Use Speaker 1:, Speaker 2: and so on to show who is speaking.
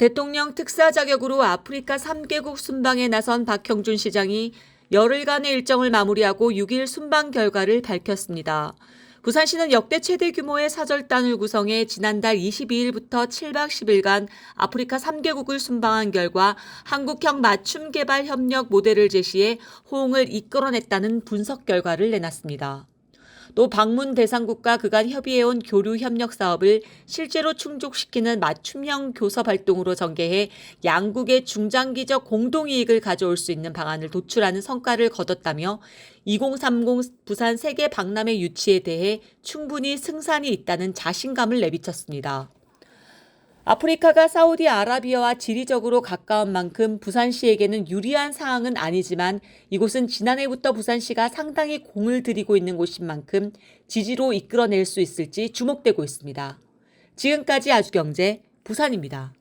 Speaker 1: 대통령 특사 자격으로 아프리카 3개국 순방에 나선 박형준 시장이 열흘간의 일정을 마무리하고 6일 순방 결과를 밝혔습니다. 부산시는 역대 최대 규모의 사절단을 구성해 지난달 22일부터 7박 10일간 아프리카 3개국을 순방한 결과 한국형 맞춤 개발 협력 모델을 제시해 호응을 이끌어냈다는 분석 결과를 내놨습니다. 또 방문 대상국과 그간 협의해온 교류 협력 사업을 실제로 충족시키는 맞춤형 교섭 활동으로 전개해 양국의 중장기적 공동이익을 가져올 수 있는 방안을 도출하는 성과를 거뒀다며 2030 부산 세계 박람회 유치에 대해 충분히 승산이 있다는 자신감을 내비쳤습니다. 아프리카가 사우디아라비아와 지리적으로 가까운 만큼 부산시에게는 유리한 상황은 아니지만 이곳은 지난해부터 부산시가 상당히 공을 들이고 있는 곳인 만큼 지지로 이끌어낼 수 있을지 주목되고 있습니다. 지금까지 아주경제 부산입니다.